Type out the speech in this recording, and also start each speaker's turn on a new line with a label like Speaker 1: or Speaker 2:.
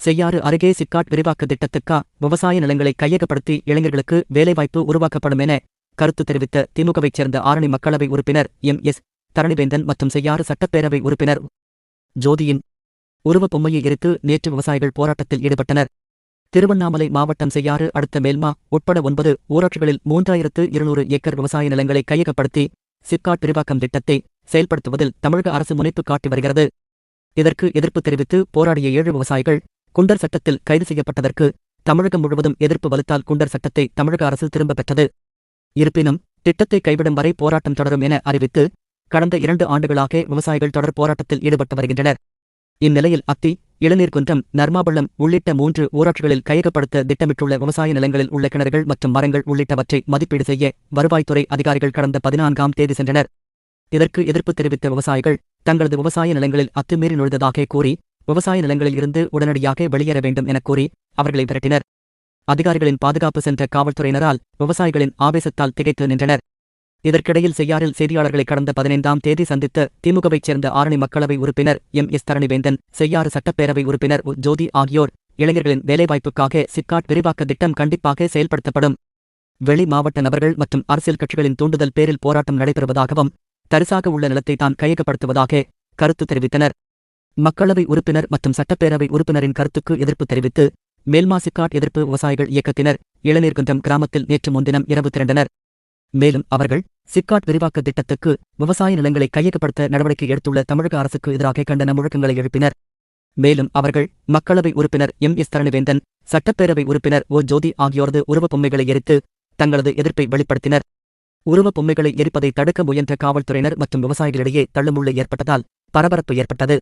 Speaker 1: செய்யாறு அருகே சிக்காட் விரிவாக்க திட்டத்துக்கா விவசாய நிலங்களை கையகப்படுத்தி இளைஞர்களுக்கு வேலைவாய்ப்பு உருவாக்கப்படும் என கருத்து தெரிவித்த திமுகவைச் சேர்ந்த ஆரணி மக்களவை உறுப்பினர் எம் எஸ் தரணிவேந்தன் மற்றும் செய்யாறு சட்டப்பேரவை உறுப்பினர் ஜோதியின் உருவப் பொம்மையை எரித்து நேற்று விவசாயிகள் போராட்டத்தில் ஈடுபட்டனர். திருவண்ணாமலை மாவட்டம் செய்யாறு அடுத்த மேல்மா உட்பட ஒன்பது ஊராட்சிகளில் மூன்றாயிரத்து இருநூறு ஏக்கர் விவசாய நிலங்களை கையகப்படுத்தி சிப்காட் விரிவாக்கம் திட்டத்தை செயல்படுத்துவதில் தமிழக அரசு முனைப்பு காட்டி வருகிறது. இதற்கு எதிர்ப்பு தெரிவித்து போராடிய ஏழு விவசாயிகள் குண்டர் சட்டத்தில் கைது செய்யப்பட்டதற்கு தமிழகம் முழுவதும் எதிர்ப்பு வலுத்தால் குண்டர் சட்டத்தை தமிழக அரசு திரும்பப் பெற்றது. இருப்பினும் திட்டத்தை கைவிடும் வரை போராட்டம் தொடரும் என அறிவித்து கடந்த இரண்டு ஆண்டுகளாக விவசாயிகள் தொடர் போராட்டத்தில் ஈடுபட்டு வருகின்றனர். இந்நிலையில் அத்தி இளநீர்குன்றம் நர்மாபள்ளம் உள்ளிட்ட மூன்று ஊராட்சிகளில் கையகப்படுத்த திட்டமிட்டுள்ள விவசாய நிலங்களில் உள்ள கிணறுகள் மற்றும் மரங்கள் உள்ளிட்டவற்றை மதிப்பீடு செய்ய வருவாய்த்துறை அதிகாரிகள் கடந்த பதினான்காம் தேதி சென்றனர். இதற்கு எதிர்ப்பு தெரிவித்த விவசாயிகள் தங்களது விவசாய நிலங்களில் அத்துமீறி நுழைந்ததாக கூறி விவசாய நிலங்களில் இருந்து உடனடியாக வெளியேற வேண்டும் எனக் கூறி அவர்களை விரட்டினர். அதிகாரிகளின் பாதுகாப்பு சென்ற காவல்துறையினரால் விவசாயிகளின் ஆவேசத்தால் திகைத்து நின்றனர். இதற்கிடையில் செய்யாறில் செய்தியாளர்களை கடந்த பதினைந்தாம் தேதி சந்தித்த திமுகவைச் சேர்ந்த ஆரணி மக்களவை உறுப்பினர் எம். எஸ். தரணிவேந்தன் செய்யாறு சட்டப்பேரவை உறுப்பினர் ஜோதி ஆகியோர் இளைஞர்களின் வேலைவாய்ப்புக்காக சிப்காட் விரிவாக்க திட்டம் கண்டிப்பாக செயல்படுத்தப்படும். வெளி மாவட்ட நபர்கள் மற்றும் அரசியல் கட்சிகளின் தூண்டுதல் பேரில் போராட்டம் நடைபெறுவதாகவும் தரிசாக உள்ள நிலத்தை தான் கையகப்படுத்துவதாக கருத்து தெரிவித்தனர். மக்களவை உறுப்பினர் மற்றும் சட்டப்பேரவை உறுப்பினரின் கருத்துக்கு எதிர்ப்பு தெரிவித்து மேல்மாசிக்காட் எதிர்ப்பு விவசாயிகள் இயக்கத்தினர் இளநீர்குன்றம் கிராமத்தில் நேற்று முன்தினம் இரவு திரண்டனர். மேலும் அவர்கள் சிக்காட் விரிவாக்க திட்டத்துக்கு விவசாய நிலங்களை கையகப்படுத்த நடவடிக்கை எடுத்துள்ள தமிழக அரசுக்கு எதிராக கண்டன முழக்கங்களை எழுப்பினர். மேலும் அவர்கள் மக்களவை உறுப்பினர் எம். எஸ். தரணிவேந்தன் சட்டப்பேரவை உறுப்பினர் ஓ. ஜோதி ஆகியோரது உருவப் பொம்மைகளை எரித்து தங்களது எதிர்ப்பை வெளிப்படுத்தினர். உருவப் பொம்மைகளை எரிப்பதை தடுக்க முயன்ற காவல்துறையினர் மற்றும் விவசாயிகளிடையே தள்ளுமுள்ளு ஏற்பட்டதால் பரபரப்பு ஏற்பட்டது.